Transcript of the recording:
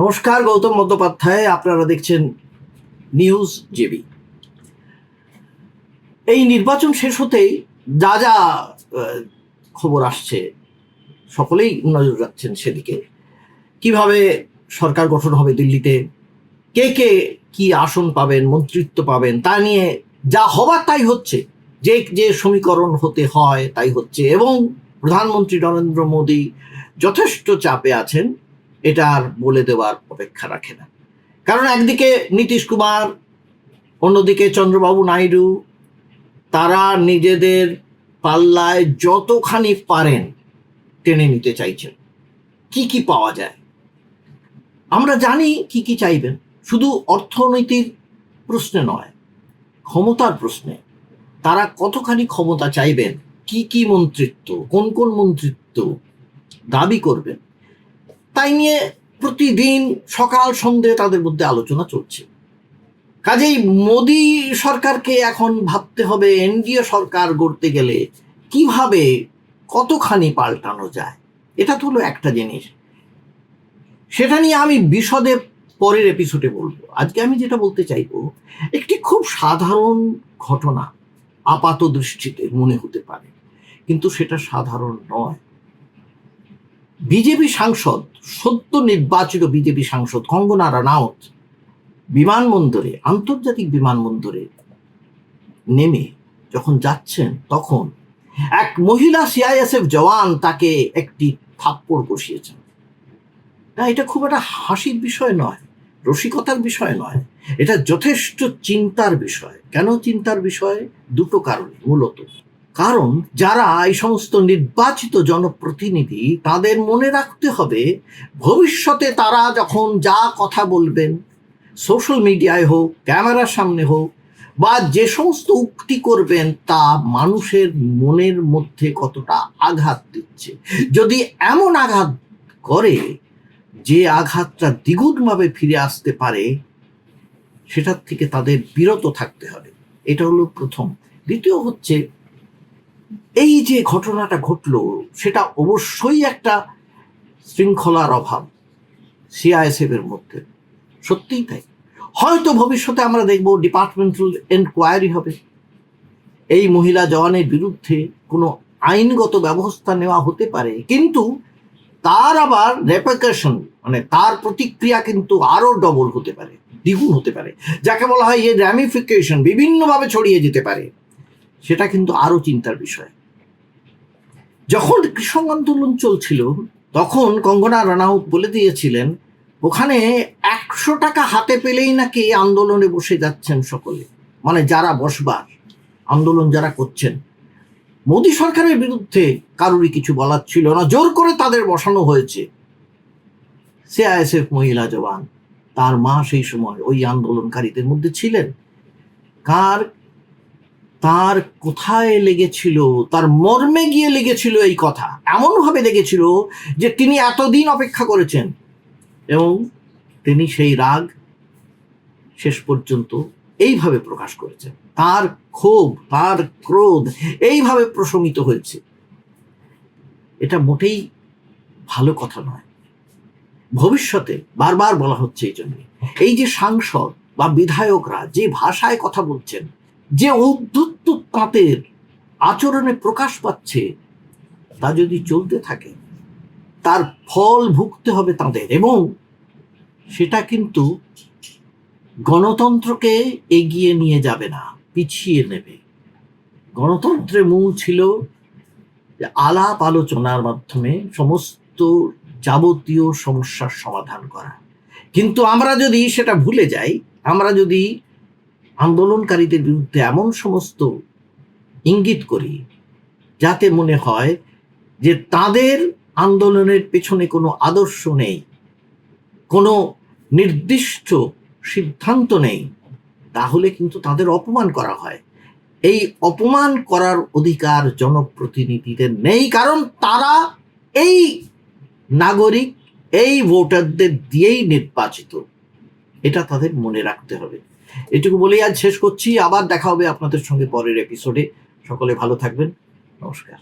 নমস্কার, গৌতম বন্দ্যোপাধ্যায়। আপনারা দেখছেন নিউজ জেবি। এই নির্বাচন শেষ হতেই যা যা খবর আসছে, সকলেই নজর রাখছেন সেদিকে। কীভাবে সরকার গঠন হবে দিল্লিতে? কে কে কি আসন পাবেন, মন্ত্রিত্ব পাবেন, তা নিয়ে যা হবার তাই হচ্ছে। যে যে সমীকরণ হতে হয় তাই হচ্ছে। এবং প্রধানমন্ত্রী নরেন্দ্র মোদী যথেষ্ট চাপে আছেন। এটা আর বলে দেওয়ার অপেক্ষা রাখে না। কারণ একদিকে নীতিশ কুমার, অন্যদিকে চন্দ্রবাবু নাইডু, তারা নিজেদের পাল্লায় যতখানি পারেন টেনে নিতে চাইছেন। কি কি পাওয়া যায়? আমরা জানি কি কি চাইবেন। শুধু অর্থনীতির প্রশ্নে নয়, ক্ষমতার প্রশ্নে। তারা কতখানি ক্ষমতা চাইবেন? কি কি মন্ত্রিত্ব? কোন কোন মন্ত্রিত্ব দাবি করবেন? তাই নিয়ে প্রতিদিন সকাল সন্ধে তাদের মধ্যে আলোচনা চলছে। কাজেই মোদী সরকারকে এখন ভাবতে হবে, এনডিএ সরকার গড়তে গেলে কীভাবে কতখানি পাল্টানো যায়? এটা তো হলো একটা জিনিস। সেটা নিয়ে আমি বিশদে পরের এপিসোডে বলব। আজকে আমি যেটা বলতে চাইব, একটি খুব সাধারণ ঘটনা আপাত দৃষ্টিতে মনে হতে পারে। কিন্তু সেটা সাধারণ নয়। বিজেপি সাংসদ, সদ্য নির্বাচিত বিজেপি সাংসদ কঙ্গনা রানাউত বিমানবন্দরে, আন্তর্জাতিক বিমানবন্দরে নেমে যখন যাচ্ছেন তখন এক মহিলা সিআইএসএফ জওয়ান তাকে একটি থাপ্পড় বসিয়েছেন। না, এটা খুব একটা হাসির বিষয় নয়, রসিকতার বিষয় নয়, এটা যথেষ্ট চিন্তার বিষয়। কেন চিন্তার বিষয়? দুটো কারণে, মূলত। কারণ যারা এই সমস্ত নির্বাচিত জনপ্রতিনিধি, তাদের মনে রাখতে হবে ভবিষ্যতে তারা যখন যা কথা বলবেন সোশ্যাল মিডিয়ায় হোক, ক্যামেরার সামনে হোক, বা যে সমস্ত উক্তি করবেন, তা মানুষের মনের মধ্যে কতটা আঘাত দিচ্ছে। যদি এমন আঘাত করে যে আঘাতটা দ্বিগুণভাবে ফিরে আসতে পারে, সেটার থেকে তাদের বিরত থাকতে হবে। এটা হলো প্রথম। দ্বিতীয় হচ্ছে এই যে ঘটনাটা ঘটলো, সেটা অবশ্যই একটা শৃঙ্খলার অভাব সিআইএসএফ এর মধ্যে। সত্যিই তাই। হয়তো ভবিষ্যতে আমরা দেখব ডিপার্টমেন্টাল এনকোয়ারি হবে। এই মহিলা জওয়ানের বিরুদ্ধে কোনো আইনগত ব্যবস্থা নেওয়া হতে পারে, কিন্তু তার আবার রেপাকেশন মানে তার প্রতিক্রিয়া কিন্তু আরও ডবল হতে পারে, দ্বিগুণ হতে পারে। যাকে বলা হয় এই র্যামিফিকেশন বিভিন্নভাবে ছড়িয়ে যেতে পারে। সেটা কিন্তু আরও চিন্তার বিষয়। যখন কৃষক আন্দোলন চলছিল, তখন কঙ্গনা রানাউত বলে দিয়েছিলেন, ওখানে একশো টাকা হাতে পেলেই নাকি আন্দোলনে বসে যাচ্ছেন সকলে। মানে যারা বসবার, আন্দোলন যারা করছেন। মোদী সরকারের বিরুদ্ধে কারোরই কিছু বলার ছিল না। জোর করে তাদের বসানো হয়েছে। সিআইএসএফ মহিলা জওয়ান, তার মা সেই সময় ওই আন্দোলনকারীদের মধ্যে ছিলেন। কার তার কোথায় লেগেছিল, তার মর্মে গিয়ে লেগেছিল এই কথা। এমনভাবে লেগেছিল যে তিনি এতদিন অপেক্ষা করেছেন এবং তিনি সেই রাগ শেষ পর্যন্ত এইভাবে প্রকাশ করেছেন। তার ক্ষোভ, তার ক্রোধ এইভাবে প্রশমিত হয়েছে। এটা মোটেই ভালো কথা নয়। ভবিষ্যতে বারবার বলা হচ্ছে এই জন্য। এই যে সাংসদ বা বিধায়করা যে ভাষায় কথা বলছেন যে উদ্ধত্ত তাঁতের আচরণে প্রকাশ পাচ্ছে, তা যদি চলতে থাকে, তার ফল ভুগতে হবে তাদের এবং সেটা কিন্তু গণতন্ত্রকে এগিয়ে নিয়ে যাবে না, পিছিয়ে নেবে। গণতন্ত্রের মূল ছিল যে আলাপ আলোচনার মাধ্যমে সমস্ত যাবতীয় সমস্যার সমাধান করা। কিন্তু আমরা যদি সেটা ভুলে যাই, আমরা যদি আন্দোলনকারীদের বিরুদ্ধে এমন সমস্ত ইঙ্গিত করি যাতে মনে হয় যে তাদের আন্দোলনের পেছনে কোনো আদর্শ নেই, কোনো নির্দিষ্ট সিদ্ধান্ত নেই, তাহলে কিন্তু তাদের অপমান করা হয়। এই অপমান করার অধিকার জনপ্রতিনিধিদের নেই, কারণ তারা এই নাগরিক, এই ভোটারদের দিয়েই নির্বাচিত। এটা তাদের মনে রাখতে হবে। এটুকু বলেই আজ শেষ করছি। আবার দেখা হবে আপনাদের সঙ্গে পরের এপিসোডে সকলে ভালো থাকবেন। নমস্কার।